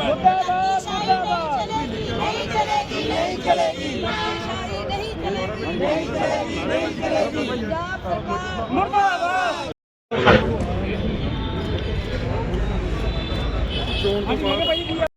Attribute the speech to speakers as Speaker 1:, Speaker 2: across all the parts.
Speaker 1: मुर्दाबाद मुर्दाबाद
Speaker 2: नहीं चलेगी नहीं चलेगी नहीं चलेगी नहीं चलेगी नहीं चलेगी पंजाब सरकार
Speaker 1: मुर्दाबाद चोन के बाद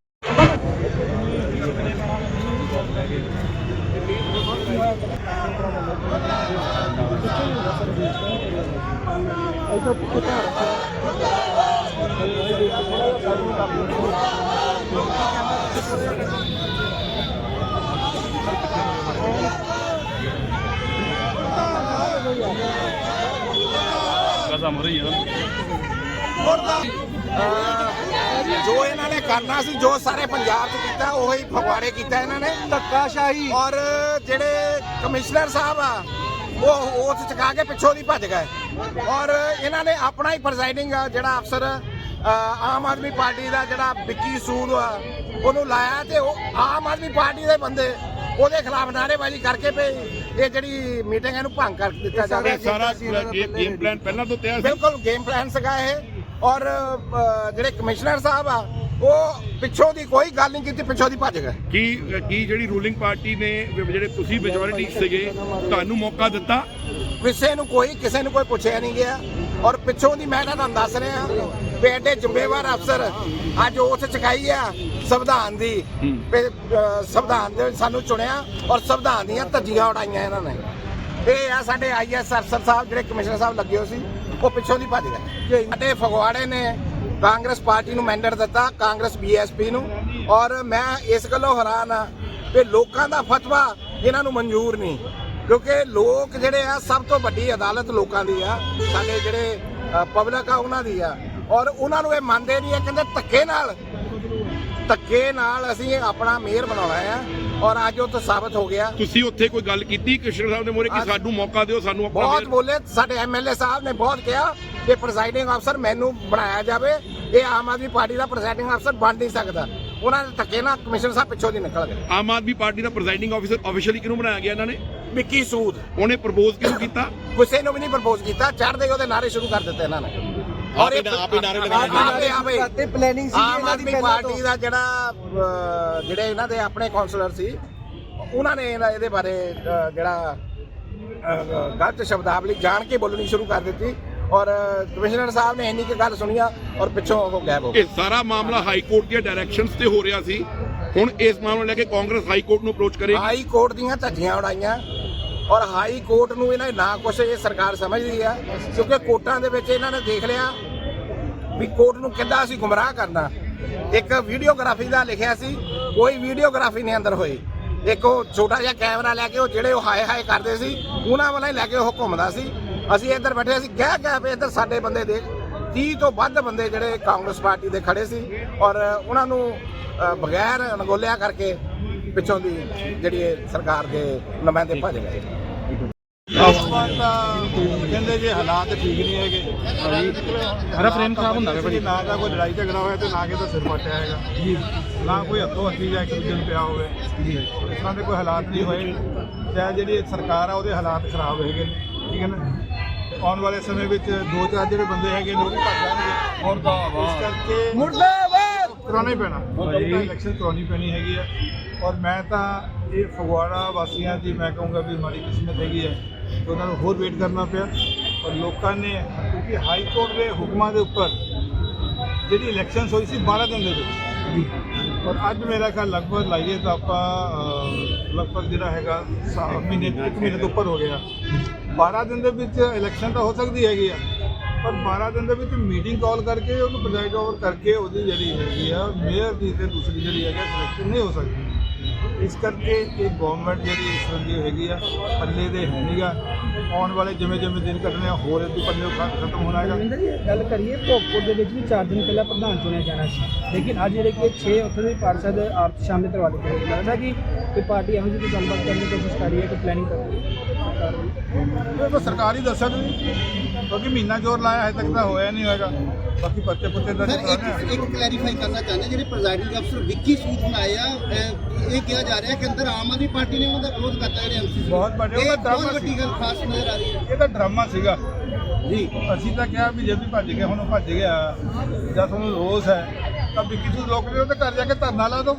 Speaker 3: ਜੋ ਇਹਨਾਂ ਨੇ ਕਰਨਾ ਸੀ ਜੋ ਸਾਰੇ ਪੰਜਾਬ 'ਚ ਕੀਤਾ ਉਹੀ ਫਗਵਾੜੇ ਕੀਤਾ ਇਹਨਾਂ ਨੇ।
Speaker 1: ਧੱਕਾਸ਼ਾਹੀ।
Speaker 3: ਔਰ ਜਿਹੜੇ ਕਮਿਸ਼ਨਰ ਸਾਹਿਬ ਆ ਉਹ ਉਸ ਚਕਾ ਕੇ ਪਿੱਛੋਂ ਦੀ ਭੱਜ ਗਏ। ਔਰ ਇਹਨਾਂ ਨੇ ਆਪਣਾ ਹੀ ਪ੍ਰੈਜ਼ਾਈਡਿੰਗ ਜਿਹੜਾ ਅਫਸਰ ਆਮ ਆਦਮੀ ਪਾਰਟੀ ਦਾ ਜਿਹੜਾ ਵਿੱਕੀ ਸੂਦ ਆ ਉਹਨੂੰ ਲਾਇਆ ਤੇ ਉਹ ਆਮ ਆਦਮੀ ਪਾਰਟੀ ਦੇ ਬੰਦੇ ਉਹਦੇ ਖਿਲਾਫ ਨਾਅਰੇਬਾਜ਼ੀ ਕਰਕੇ ਪਏ ਇਹ ਜਿਹੜੀ ਮੀਟਿੰਗ ਇਹਨੂੰ ਭੰਗ ਕਰ ਦਿੱਤਾ ਜਾਵੇ
Speaker 4: ਸਾਰਾ ਗੇਮ ਪਲਾਨ ਪਹਿਲਾਂ ਤੋਂ ਤਿਆਰ ਸੀ?
Speaker 3: ਬਿਲਕੁਲ ਗੇਮ ਪਲਾਨ ਸੀਗਾ ਇਹ। ਔਰ ਜਿਹੜੇ ਕਮਿਸ਼ਨਰ ਸਾਹਿਬ ਆ ਉਹ ਪਿੱਛੋਂ ਦੀ ਕੋਈ ਗੱਲ ਨਹੀਂ ਕੀਤੀ ਪਿੱਛੋਂ ਦੀ ਭੱਜ ਗਏ।
Speaker 4: ਕੀ ਕੀ ਜਿਹੜੀ ਰੂਲਿੰਗ ਪਾਰਟੀ ਨੇ ਜਿਹੜੇ ਤੁਸੀਂ ਮੈਜੋਰਿਟੀ ਸੀਗੇ ਤੁਹਾਨੂੰ ਮੌਕਾ ਦਿੱਤਾ?
Speaker 3: ਕਿਸੇ ਨੂੰ ਕੋਈ ਕਿਸੇ ਨੂੰ ਕੋਈ ਪੁੱਛਿਆ ਨਹੀਂ ਗਿਆ। ਔਰ ਪਿੱਛੋਂ ਦੀ ਮੈਂ ਤੁਹਾਨੂੰ ਦੱਸ ਰਿਹਾ ਵੀ ਐਡੇ ਜ਼ਿੰਮੇਵਾਰ ਅਫਸਰ ਅੱਜ ਉਸ ਚਕਾਈ ਆ ਸੰਵਿਧਾਨ ਦੀ। ਸੰਵਿਧਾਨ ਦੇ ਸਾਨੂੰ ਚੁਣਿਆ ਔਰ ਸੰਵਿਧਾਨ ਦੀਆਂ ਧੱਜੀਆਂ ਉਡਾਈਆਂ ਇਹਨਾਂ ਨੇ। ਇਹ ਆ ਸਾਡੇ ਆਈਐਸ ਅਫਸਰ ਸਾਹਿਬ ਜਿਹੜੇ ਕਮਿਸ਼ਨਰ ਸਾਹਿਬ ਲੱਗੇ ਹੋਏ ਸੀ। ਉਹ ਪਿੱਛੋਂ ਦੀ ਭੱਜ ਗਏ। ਸਾਡੇ ਫਗਵਾੜੇ ਨੇ ਕਾਂਗਰਸ ਪਾਰਟੀ ਨੂੰ ਮੈਂਡੇਟ ਦਿੱਤਾ ਕਾਂਗਰਸ ਬੀਐਸਪੀ ਨੂੰ। ਔਰ ਮੈਂ ਇਸ ਗੱਲੋਂ ਹੈਰਾਨ ਆ ਕਿ ਲੋਕਾਂ ਦਾ ਫਤਵਾ ਇਹਨਾਂ ਨੂੰ ਮਨਜ਼ੂਰ ਨਹੀਂ। ਕਿਉਂਕਿ ਲੋਕ ਜਿਹੜੇ ਆ ਸਭ ਤੋਂ ਵੱਡੀ ਅਦਾਲਤ ਲੋਕਾਂ ਦੀ ਆ। ਸਾਡੇ ਜਿਹੜੇ ਪਬਲਿਕ ਆ ਉਹਨਾਂ ਦੀ ਆ। ਔਰ ਉਹਨਾਂ ਨੂੰ ਇਹ ਮੰਨਦੇ ਨਹੀਂ ਆ ਕਹਿੰਦੇ ਧੱਕੇ ਨਾਲ। ਧੱਕੇ ਨਾਲ ਅਸੀਂ ਆਪਣਾ ਮੇਅਰ ਬਣਾਉਣਾ ਆ। ਔਰ ਅੱਜ ਉਹ ਤਾਂ ਸਾਬਤ ਹੋ ਗਿਆ।
Speaker 4: ਤੁਸੀਂ ਉੱਥੇ ਕੋਈ ਗੱਲ ਕੀਤੀ ਕ੍ਰਿਸ਼ਨ ਸਾਹਿਬ ਦੇ ਮੋਰੇ ਕਿ ਸਾਨੂੰ ਮੌਕਾ ਦਿਓ ਸਾਨੂੰ ਆਪਣਾ
Speaker 3: ਬਹੁਤ ਬੋਲੇ ਸਾਡੇ ਐਮਐਲਏ ਸਾਹਿਬ ਨੇ ਬਹੁਤ ਕਿਹਾ ਕਿ ਪ੍ਰੈਜ਼ਾਈਡਿੰਗ ਅਫਸਰ ਮੈਨੂੰ ਬਣਾਇਆ ਜਾਵੇ। ਇਹ ਆਮ ਆਦਮੀ ਪਾਰਟੀ ਦਾ ਪ੍ਰੈਜ਼ਾਈਡਿੰਗ ਅਫਸਰ ਬਣ ਨਹੀਂ ਸਕਦਾ। ਉਹਨਾਂ ਦੇ ਧੱਕੇ ਨਾਲ ਕਮਿਸ਼ਨਰ ਸਾਹਿਬ ਪਿੱਛੋਂ ਦੀ ਨਿਕਲ ਗਏ।
Speaker 4: ਆਮ ਆਦਮੀ ਪਾਰਟੀ ਦਾ ਪ੍ਰੈਜ਼ਾਈਡਿੰਗ ਆਫੀਸਰ ਆਫੀਸ਼ੀਅਲੀ ਕਿਹਨੂੰ ਬਣਾਇਆ ਗਿਆ ਇਹਨਾਂ ਨੇ?
Speaker 3: ਵਿੱਕੀ ਸੂਦ।
Speaker 4: ਉਹਨੇ ਪ੍ਰਪੋਜ਼ ਕਿਹਨੂੰ ਕੀਤਾ?
Speaker 3: ਕਿਸੇ ਨੂੰ ਵੀ ਨਹੀਂ ਪ੍ਰਪੋਜ਼ ਕੀਤਾ ਚੜ੍ਹਦੇ ਉਹਦੇ ਨਾਰੇ ਸ਼ੁਰੂ ਕਰ ਦਿੱਤੇ ਇਹਨਾਂ ਨੇ। ਔਰ ਇਹ ਆਪ ਹੀ ਨਾਰੇ ਲਗਾਏ ਆਪੇ
Speaker 1: ਤੇ ਪਲੈਨਿੰਗ ਸੀ
Speaker 3: ਆਮ
Speaker 1: ਇਹਨਾਂ ਦੀ
Speaker 3: ਆਦਮੀ ਪਾਰਟੀ ਦਾ ਜਿਹੜਾ ਅਹ, ਜਿਹੜੇ ਇਹਨਾਂ ਦੇ ਆਪਣੇ ਕਾਉਂਸਲਰ ਸੀ ਉਹਨਾਂ ਨੇ ਇਹਦਾ- ਇਹਦੇ ਬਾਰੇ ਅਹ, ਜਿਹੜਾ ਅਹ, ਗਲਤ ਸ਼ਬਦਾਵਲੀ ਜਾਣ ਕੇ ਬੋਲਣੀ ਸ਼ੁਰੂ ਕਰ ਦਿੱਤੀ। ਔਰ ਕਮਿਸ਼ਨਰ ਸਾਹਿਬ ਨੇ ਇੰਨੀ ਕੁ ਗੱਲ ਸੁਣੀ ਆ ਔਰ ਪਿੱਛੋਂ ਉਹ ਗਾਇਬ ਹੋ ਗਏ।
Speaker 4: ਇਹ ਸਾਰਾ ਮਾਮਲਾ ਹਾਈ ਕੋਰਟ ਦੀਆਂ ਡਾਇਰੈਕਸ਼ਨਸ ਤੇ ਹੋ ਰਿਹਾ ਸੀ। ਹੁਣ ਇਸ ਮਾਮਲੇ ਨੂੰ ਲੈ ਕੇ ਕਾਂਗਰਸ ਹਾਈ ਕੋਰਟ ਨੂੰ ਅਪਰੋਚ ਕਰੇਗੀ
Speaker 3: ਹਾਈ ਕੋਰਟ ਦੀਆਂ ਧੱਜੀਆਂ ਉਡਾਈਆਂ। ਔਰ ਹਾਈ ਕੋਰਟ ਨੂੰ ਇਹਨਾਂ ਨਾ ਕੁਛ ਇਹ ਸਰਕਾਰ ਸਮਝਦੀ ਆ, ਕਿਉਂਕਿ ਕੋਰਟਾਂ ਦੇ ਵਿੱਚ ਇਹਨਾਂ ਨੇ ਦੇਖ ਲਿਆ ਵੀ ਕੋਰਟ ਨੂੰ ਕਿੱਦਾਂ ਅਸੀਂ ਗੁੰਮਰਾਹ ਕਰਨਾ। ਇੱਕ ਵੀਡੀਓਗ੍ਰਾਫੀ ਦਾ ਲਿਖਿਆ ਸੀ, ਕੋਈ ਵੀਡੀਓਗ੍ਰਾਫੀ ਨਹੀਂ ਅੰਦਰ ਹੋਈ। ਇੱਕ ਉਹ ਛੋਟਾ ਜਿਹਾ ਕੈਮਰਾ ਲੈ ਕੇ ਉਹ ਜਿਹੜੇ ਉਹ ਹਾਏ ਹਾਏ ਕਰਦੇ ਸੀ, ਉਹਨਾਂ ਵਾਲਾ ਹੀ ਲੈ ਕੇ ਉਹ ਘੁੰਮਦਾ ਸੀ। ਅਸੀਂ ਇੱਧਰ ਬੈਠੇ ਸੀ, ਕਹਿ ਕਹਿ ਪਏ ਇੱਧਰ ਸਾਡੇ ਬੰਦੇ ਦੇ 30 ਤੋਂ ਵੱਧ ਬੰਦੇ ਜਿਹੜੇ ਕਾਂਗਰਸ ਪਾਰਟੀ ਦੇ ਖੜੇ ਸੀ। ਔਰ ਉਹਨਾਂ ਨੂੰ ਬਗੈਰ ਅਣਗੋਲਿਆ ਕਰਕੇ ਪਿੱਛੋਂ ਦੀ ਜਿਹੜੀ ਸਰਕਾਰ ਦੇ ਨੁਮਾਇੰਦੇ ਭੱਜ ਗਏ
Speaker 5: ਕਹਿੰਦੇ ਜੇ ਹਾਲਾਤ ਠੀਕ ਨਹੀਂ ਹੈਗੇ ਹਰਾ ਫਰੇਮ ਖਰਾਬ ਹੁੰਦਾ ਹੈ ਨਾ ਤਾਂ ਕੋਈ ਲੜਾਈ ਝਗੜਾ ਹੋਇਆ ਤੇ ਨਾ ਕਿਤੇ ਸਿਰ ਪੱਟਿਆ ਹੈਗਾ। ਜੀ। ਨਾ ਕੋਈ ਹੱਥੋਂ ਹੱਥੀ ਜਾਂ ਇੱਕ ਦੂਜੇ ਨੂੰ ਪਿਆ ਹੋਵੇ। ਇਸ ਤਰ੍ਹਾਂ ਦੇ ਕੋਈ ਹਾਲਾਤ ਨਹੀਂ ਹੋਏ। ਤੇ ਜਿਹੜੀ ਸਰਕਾਰ ਆ ਉਹਦੇ ਹਾਲਾਤ ਖਰਾਬ ਹੈਗੇ। ਨੇ ਠੀਕ ਹੈ ਨਾ? ਆਉਣ ਵਾਲੇ ਸਮੇਂ ਵਿੱਚ ਦੋ ਚਾਰ ਜਿਹੜੇ ਬੰਦੇ ਹੈਗੇ ਨੇ ਉਹ ਵੀ ਭੱਜ ਜਾਣਗੇ। ਔਰ ਦਾ ਇਸ ਕਰਕੇ
Speaker 1: ਮੁਰਦਾਬਾਦ।
Speaker 5: ਕਰਾਉਣਾ ਹੀ ਪੈਣਾ। ਇਲੈਕਸ਼ਨ ਕਰਾਉਣੀ ਪੈਣੀ ਹੈਗੀ ਆ। ਔਰ ਮੈਂ ਤਾਂ ਇਹ ਫਗਵਾੜਾ ਵਾਸੀਆਂ ਦੀ ਮੈਂ ਕਹੂੰਗਾ ਵੀ ਮਾੜੀ ਕਿਸਮਤ ਹੈਗੀ ਹੈ ਉਹਨਾਂ ਨੂੰ ਹੋਰ ਵੇਟ ਕਰਨਾ ਪਿਆ। ਔਰ ਲੋਕਾਂ ਨੇ ਕਿਉਂਕਿ ਹਾਈ ਕੋਰਟ ਦੇ ਹੁਕਮਾਂ ਦੇ ਉੱਪਰ ਜਿਹੜੀ ਇਲੈਕਸ਼ਨ ਹੋਈ ਸੀ 12 ਦਿਨ ਦੇ ਵਿੱਚ। ਔਰ ਅੱਜ ਮੇਰਾ ਖਿਆਲ ਲਗਭਗ ਲਾਈਏ ਤਾਂ ਆਪਾਂ ਲਗਭਗ ਜਿਹੜਾ ਹੈਗਾ ਸਾ- ਮਹੀਨੇ ਇੱਕ ਮਹੀਨੇ ਤੋਂ ਉੱਪਰ ਹੋ ਗਿਆ। 12 ਦਿਨ ਦੇ ਵਿੱਚ ਇਲੈਕਸ਼ਨ ਤਾਂ ਹੋ ਸਕਦੀ ਹੈਗੀ ਆ। ਪਰ 12 ਦਿਨ ਦੇ ਵਿੱਚ ਮੀਟਿੰਗ ਕਾਲ ਕਰਕੇ ਉਹਨੂੰ ਪ੍ਰੈਜ਼ਾਈਡ ਓਵਰ ਕਰਕੇ ਉਹਦੀ ਜਿਹੜੀ ਹੈਗੀ ਆ ਮੇਅਰ ਦੀ ਤੇ ਦੂਸਰੀ ਜਿਹੜੀ ਹੈਗੀ ਸਿਲੈਕਸ਼ਨ ਨਹੀਂ ਹੋ ਸਕਦੀ। ਇਸ ਕਰਕੇ ਇਹ ਗਵਰਨਮੈਂਟ ਜਿਹੜੀ ਇਸ ਬੰਦੀ ਹੈਗੀ ਆ ਪੱਲੇ ਦੇ ਹੈ ਨਹੀਂਗਾ ਆਉਣ ਵਾਲੇ ਜਿਵੇਂ ਜਿਵੇਂ ਦਿਨ ਕੱਢਣੇ ਆ ਹੋਰ ਇਹਦੇ ਪੱਲੇ ਖਤਮ ਹੋਣਾ ਹੈਗਾ।
Speaker 6: ਰਵਿੰਦਰ ਜੀ ਗੱਲ ਕਰੀਏ ਭੋਗਪੁਰ ਦੇ ਵਿੱਚ ਵੀ 4 ਦਿਨ ਪਹਿਲਾਂ ਪ੍ਰਧਾਨ ਚੁਣਿਆ ਜਾਣਾ ਸੀ। ਲੇਕਿਨ ਅੱਜ ਜਿਹੜੇ ਕਿ 6 ਉੱਥੇ ਦੇ ਪਾਰਸ਼ਦ ਆਪ ਸ਼ਾਮਿਲ ਕਰਵਾ ਦਿੱਤੇ ਗਏ। ਲੱਗਦਾ ਕਿ ਕੋਈ ਪਾਰਟੀ ਇਹੋ ਜਿਹੀ ਕੋਈ ਗੱਲਬਾਤ ਕਰਨ ਦੀ ਕੋਸ਼ਿਸ਼ ਕਰ ਰਹੀ ਹੈ ਕੋਈ ਪਲੈਨਿੰਗ ਕਰ ਰਹੀ ਹੈ?
Speaker 5: ਇਹ ਤਾਂ ਸਰਕਾਰ ਹੀ ਦੱਸ ਸਕਦੀ ਕਿਉਂਕਿ ਮਹੀਨਾ ਜ਼ੋਰ ਲਾਇਆ ਹੈ ਤੱਕ ਤਾਂ ਹੋਇਆ ਨਹੀਂ ਹੋਏਗਾ ਬਾਕੀ ਪੱਤੇ ਪੁੱਤੇ ਦਾ
Speaker 7: ਸਰ ਇੱਕ ਇੱਕ ਕਲੈਰੀਫਾਈ ਕਰਨਾ ਚਾਹੁੰਦੇ ਜਿਹੜੇ ਪ੍ਰੈਜ਼ਾਈਡਿੰਗ ਅਫਸਰ ਵਿੱਕੀ ਸੂਦ ਆ ਅਹ, ਇਹ ਕਿਹਾ ਜਾ ਰਿਹਾ ਕਿ ਅੰਦਰ ਆਮ ਆਦਮੀ ਪਾਰਟੀ ਨੇ ਉਹਨਾਂ ਦਾ ਵਿਰੋਧ ਕਰਤਾ ਜਿਹੜੇ ਐਮਸੀ
Speaker 5: ਬਹੁਤ ਵੱਡੇ ਉਹਦਾ
Speaker 7: ਬਹੁਤ
Speaker 5: ਡਰਾਮਾ ਸੀ।
Speaker 7: ਗੱਲ ਖਾਸ ਨਜ਼ਰ ਆ ਰਹੀ ਹੈ।
Speaker 5: ਇਹ ਤਾਂ ਡਰਾਮਾ ਸੀਗਾ। ਜੀ। ਅਸੀਂ ਤਾਂ ਕਿਹਾ ਵੀ ਜਦ ਵੀ ਭੱਜ ਗਿਆ ਹੁਣ ਉਹ ਭੱਜ ਗਿਆ। ਜਾਂ ਤੁਹਾਨੂੰ ਰੋਸ ਹੈ ਤਾਂ ਵਿੱਕੀ ਸੂਦ ਰੋਕ ਲਿਓ ਤੇ ਘਰ ਜਾ ਕੇ ਧਰਨਾ ਲਾ ਦਿਓ।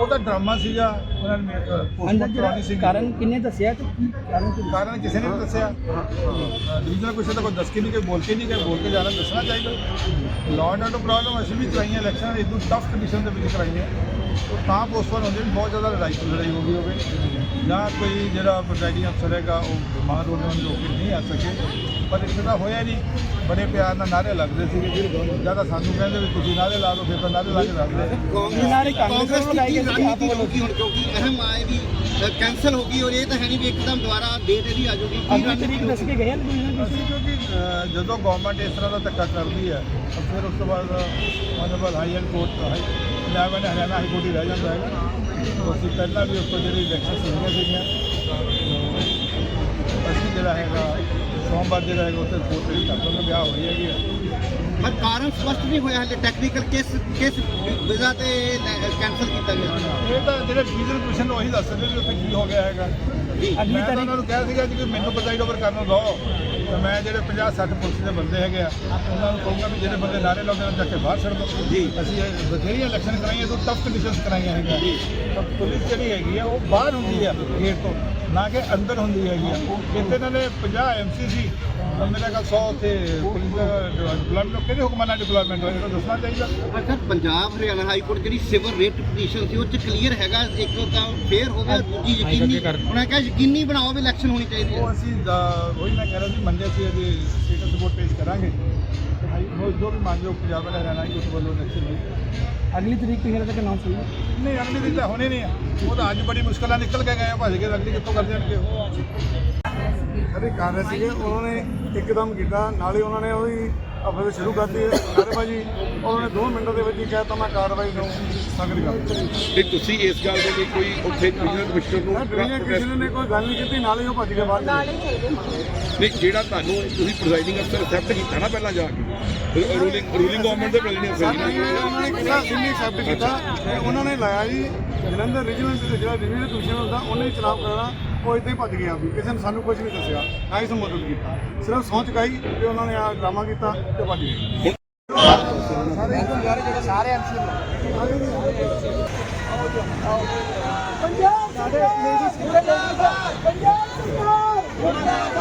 Speaker 5: ਉਹ ਤਾਂ ਡਰਾਮਾ ਸੀਗਾ ਉਹਨਾਂ ਨੇ ਪੋਸਟਮਾਰਟਮ ਕਰਾਉਣੀ ਸੀ
Speaker 6: ਕਾਰਨ ਕਿੰਨੇ ਦੱਸਿਆ ਤੇ ਕੀ ਕਾਰਨ ਕੀ
Speaker 5: ਕਾਰਨ ਕਿਸੇ ਨੇ ਨਹੀਂ ਦੱਸਿਆ। ਰੀਜਨਲ ਕੁਛ ਤਾਂ ਕੋਈ ਦੱਸ ਕੇ ਨਹੀਂ ਕਿ ਬੋਲ ਕੇ ਨਹੀਂ ਕਿ ਬੋਲ ਕੇ ਜਾਣਾ ਦੱਸਣਾ ਚਾਹੀਦਾ। ਲਾਅ ਐਂਡ ਆਰਡਰ ਪ੍ਰੋਬਲਮ ਅਸੀਂ ਵੀ ਕਰਾਈਆਂ ਇਲੈਕਸ਼ਨ ਇਦੋਂ ਟਫ ਕੰਡੀਸ਼ਨ ਦੇ ਵਿੱਚ ਕਰਾਈਆਂ। ਉਹ ਤਾਂ ਪੋਸਟਪੋਨ ਹੁੰਦੇ ਨੇ ਬਹੁਤ ਜ਼ਿਆਦਾ ਲੜਾਈ ਲੜਾਈ ਹੋ ਗਈ ਹੋਵੇ। ਜਾਂ ਕੋਈ ਜਿਹੜਾ ਪ੍ਰੈਜ਼ਾਈਡਿੰਗ ਅਫਸਰ ਹੈਗਾ ਉਹ ਬਿਮਾਰ ਹੋ ਗਿਆ ਲੋਕ ਨਹੀਂ ਆ ਸਕੇ। ਪਰ ਇਸ ਦਾ ਹੋਇਆ ਨਹੀਂ। ਬੜੇ ਪਿਆਰ ਨਾਲ ਨਾਰੇ ਲੱਗਦੇ ਸੀ ਜ਼ਿਆਦਾ ਸਾਨੂੰ ਕਹਿੰਦੇ ਵੀ ਤੁਸੀਂ ਨਾਰੇ ਲਾ ਦਿਓ ਫਿਰ ਤਾਂ ਨਾਰੇ ਲਾ ਕੇ ਦੱਸਦੇ
Speaker 6: ਨਾਰੇ
Speaker 7: ਕਾਂਗਰਸ ਦੀ
Speaker 6: ਗਈ ਆਪ ਵੱਲੋਂ
Speaker 7: ਕਿਉਂਕਿ ਅਹਿਮ ਆਏ ਵੀ ਕੈਂਸਲ ਹੋ ਗਈ ਔਰ ਇਹ ਤਾਂ ਹੈ ਨਹੀਂ ਵੀ ਇੱਕਦਮ ਦੁਬਾਰਾ ਡੇਟ ਇਹਦੀ ਆ ਜਾਊਗੀ। ਕੀ
Speaker 6: ਤਰੀਕ ਦੱਸ ਕੇ ਗਏ
Speaker 5: ਕਿਉਂਕਿ ਜਦੋਂ ਗਵਰਨਮੈਂਟ ਇਸ ਤਰ੍ਹਾਂ ਦਾ ਧੱਕਾ ਕਰਦੀ ਹੈ ਫਿਰ ਉਸ ਤੋਂ ਬਾਅਦ honourable high and court high Punjab and Haryana high court ਹੀ ਰਹਿ ਜਾਂਦਾ ਹੈਗਾ। ਅਸੀਂ ਪਹਿਲਾਂ ਵੀ ਤੋਂ ਜਿਹੜੀ ਇਲੈਕਸ਼ਨ ਸੀਗੀਆਂ ਤਾਂ ਅਸੀਂ ਜਿਹੜਾ ਹੈਗਾ ਸੋਮਵਾਰ ਜਿਹੜਾ ਹੈਗਾ ਉੱਥੇ ਕੋਰਟ ਜਿਹੜੀ ਤੱਕ ਦਾ ਵਿਆਹ ਹੋ ਰਹੀ ਹੈਗੀ ਹੈ
Speaker 7: ਪਰ ਕਾਰਨ ਸਪਸ਼ਟ ਨਹੀਂ ਹੋਇਆ ਹਲੇ ਟੈਕਨੀਕਲ ਕਿਸ ਕਿਸ ਵਿਜ਼ਾ ਤੇ ਕੈਂਸਲ ਕੀਤਾ ਗਿਆ।
Speaker 5: ਇਹ ਤਾਂ ਜਿਹੜੇ ਡੀਜ਼ਲ ਕਮਿਸ਼ਨ ਨੂੰ ਉਹੀ ਦੱਸ ਸਕਦੇ ਵੀ ਉੱਥੇ ਕੀ ਹੋ ਗਿਆ ਹੈਗਾ।
Speaker 6: ਅਗਲੀ ਤਾਰੀਖ
Speaker 5: ਉਹਨਾਂ ਨੂੰ ਕਿਹਾ ਸੀਗਾ ਕਿ ਮੈਨੂੰ ਪ੍ਰਜ਼ਾਈਡ ਓਵਰ ਕਰਨ ਦੋ। ਤੇ ਮੈਂ ਜਿਹੜੇ 50 60 ਪੁਲਿਸ ਦੇ ਬੰਦੇ ਹੈਗੇ ਆ ਉਹਨਾਂ ਨੂੰ ਕਹੂੰਗਾ ਵੀ ਜਿਹੜੇ ਬੰਦੇ ਨਾਰੇ ਲਾਉਂਦੇ ਨੇ ਜਾ ਕੇ ਬਾਹਰ ਛੱਡ ਦਿਓ। ਜੀ। ਅਸੀਂ ਇਹ ਬਥੇਰੀਆਂ ਇਲੈਕਸ਼ਨ ਕਰਾਈਆਂ ਤੋਂ ਟਫ ਕੰਡੀਸ਼ਨਸ ਕਰਾਈਆਂ ਹੈਗੀਆਂ। ਜੀ। ਤਾਂ ਪੁਲਿਸ ਜਿਹੜੀ ਹੈਗੀ ਆ ਉਹ ਬਾਹਰ ਹੁੰਦੀ ਆ ਗੇਟ ਤੋਂ ਨਾ ਕਿ ਅੰਦਰ ਹੁੰਦੀ ਹੈਗੀ ਆ। ਜਿੱਥੇ ਇਹਨਾਂ ਨੇ 50 ਐਮਸੀਸੀ ਮੇਰੇ ਕੋਲ 100 ਉੱਥੇ ਪੁਲਿਸ ਦਾ ਡਿਪਲੋਮੈਂਟ ਕਿਹਦੇ ਹੁਕਮਾਂ ਨਾਲ ਡਿਪਲੋਮੈਂਟ ਹੋਇਆ ਦੱਸਣਾ ਚਾਹੀਦਾ
Speaker 7: ਅੱਛਾ ਪੰਜਾਬ ਹਰਿਆਣਾ ਹਾਈ ਕੋਰਟ ਜਿਹੜੀ ਸਿਵਲ ਰੇਟ ਪਟੀਸ਼ਨ ਸੀ ਉਹ ਚ ਕਲੀਅਰ ਹੈਗਾ ਇੱਕ ਤਾਂ ਫੇਰ ਹੋ ਗਿਆ ਦੂਜੀ ਯਕੀਨੀ ਉਹਨਾਂ ਕਿਹਾ ਯਕੀਨੀ ਬਣਾਓ ਵੀ ਇਲੈਕਸ਼ਨ ਹੋਣੀ ਚਾਹੀਦੀ ਹੈ।
Speaker 5: ਉਹ ਅਸੀਂ ਅਹ, ਉਹੀ ਮੈਂ ਕਹਿ ਰਿਹਾ ਸੀ ਮੰਡੇ ਸੀ ਇਹਦੀ ਸਟੇਟਸ ਰਿਪੋਰਟ ਪੇਸ਼ ਕਰਾਂਗੇ। ਉਹ
Speaker 6: ਅਗਲੀ ਤਰੀਕ ਤੋਂ ਤੱਕ ਅਨਾਉਂਸ ਹੋਈ।
Speaker 5: ਨਹੀਂ ਅਗਲੀ ਦਿਨ ਤਾਂ ਹੋਣੇ ਨਹੀਂ ਆ। ਉਹ ਤਾਂ ਅੱਜ ਬੜੀ ਮੁਸ਼ਕਲਾਂ ਨਿਕਲ ਕੇ ਗਏ ਭੱਜ ਕੇ ਅਗਲੀ ਕਿੱਥੋਂ ਕਰ ਜਾਣਗੇ
Speaker 8: ਅਰੇ ਕਾਂਗਰਸ ਸੀਗੇ ਉਹਨਾਂ ਨੇ ਇੱਕਦਮ ਕੀਤਾ ਨਾਲੇ ਉਹਨਾਂ ਨੇ ਉਹਦੀ ਅਫਰ ਸ਼ੁਰੂ ਕਰਤੀ ਨਾਰੇਬਾਜੀ ਉਹਨਾਂ ਨੇ 2 ਮਿੰਟਾਂ ਦੇ ਵਿੱਚ ਹੀ ਕਹਿਤਾ ਮੈਂ ਕਾਰਵਾਈ ਨੂੰ ਸਥਗਿਤ ਕਰ ਦਿੱਤੀ।
Speaker 4: ਤੇ ਤੁਸੀਂ ਇਸ ਗੱਲ ਦੇ ਲਈ ਕੋਈ ਉੱਥੇ ਡਿਵੀਜ਼ਨ ਕਮਿਸ਼ਨਰ ਨੂੰ
Speaker 8: ਡਿਵੀਜ਼ਨ ਕਿਸੇ ਨੇ ਕੋਈ ਗੱਲ ਨਹੀਂ ਕੀਤੀ ਨਾਲੇ ਹੀ ਉਹ ਭੱਜ ਕੇ ਬਾਹਰ ਚਲੇ ਗਏ।
Speaker 4: ਨਹੀਂ ਜਿਹੜਾ ਤੁਹਾਨੂੰ ਤੁਸੀਂ ਪ੍ਰੈਜ਼ਾਈਡਿੰਗ ਅਫਸਰ ਅਸੈਪਟ ਕੀਤਾ ਨਾ ਪਹਿਲਾਂ ਜਾ ਕੇ? ਰੂਲਿੰਗ ਰੂਲਿੰਗ ਗਵਰਨਮੈਂਟ ਦੇ ਪ੍ਰੈਜ਼ਾਈਡਿੰਗ ਅਫਸਰ
Speaker 8: ਉਹਨਾਂ ਨੇ ਕਿਹਾ ਸਿੰਨੀ ਐਕਸੈਪਟ ਕੀਤਾ ਉਹਨਾਂ ਨੇ ਲਾਇਆ ਜੀ ਜਲੰਧਰ ਰੀਜਨਲ ਦੇ ਜਿਹੜਾ ਡਿਵੀਜ਼ਨ ਕਮਿਸ਼ਨਰ ਹੁੰਦਾ ਉਹਨੇ ਹੀ ਚੁਣਾਵ ਕਰਾਉਣਾ ਉਹ ਇੱਥੇ ਹੀ ਭੱਜ ਗਿਆ ਵੀ ਕਿਸੇ ਨੇ ਸਾਨੂੰ ਕੁਝ ਨਹੀਂ ਦੱਸਿਆ ਨਾ ਹੀ ਸੰਬੋਧਨ ਕੀਤਾ। ਸਿਰਫ ਸਹੁੰ ਚੁਕਾਈ ਤੇ ਉਹਨਾਂ ਨੇ ਆ ਡਰਾਮਾ ਕੀਤਾ ਤੇ ਭੱਜ ਗਏ।
Speaker 2: ਪੰਜਾਬ ਸਰਕਾਰ! ਮੁਰਦਾਬਾਦ ਪੰਜਾਬ ਸਰਕਾਰ! ਮੁਰਦਾਬਾਦ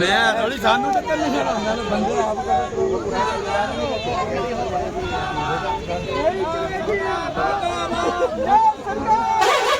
Speaker 1: ਮੈਂ ਥੋੜੀ ਸਾਨੂੰ ਟੱਕਰ ਨਹੀਂ ਛੜਾਉਂਦਾ ਬੰਦੇ ਆਪ
Speaker 2: ਪੰਜਾਬ ਸਰਕਾਰ!